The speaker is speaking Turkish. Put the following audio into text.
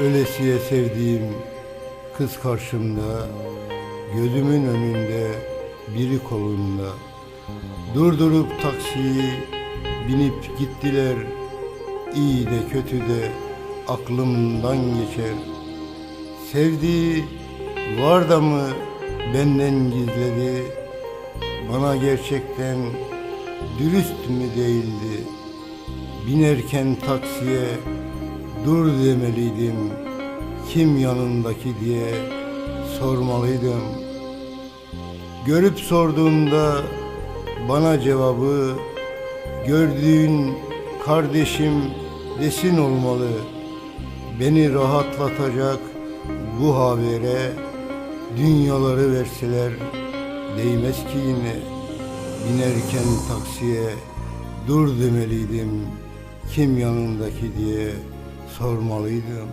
Ölesiye sevdiğim kız karşımda Gözümün önünde biri kolunda. Durdurup taksiyi binip gittiler İyi de kötü de aklımdan geçer. Sevdiği var da mı benden gizledi? Bana gerçekten dürüst mü değildi? Binerken taksiye dur demeliydim Kim yanındaki diye sormalıydım. Görüp sorduğumda bana cevabı Gördüğün kardeşim desin olmalı. Beni rahatlatacak bu habere Dünyaları verseler değmez ki yine. Binerken taksiye dur demeliydim Kim yanındaki diye sormalıydım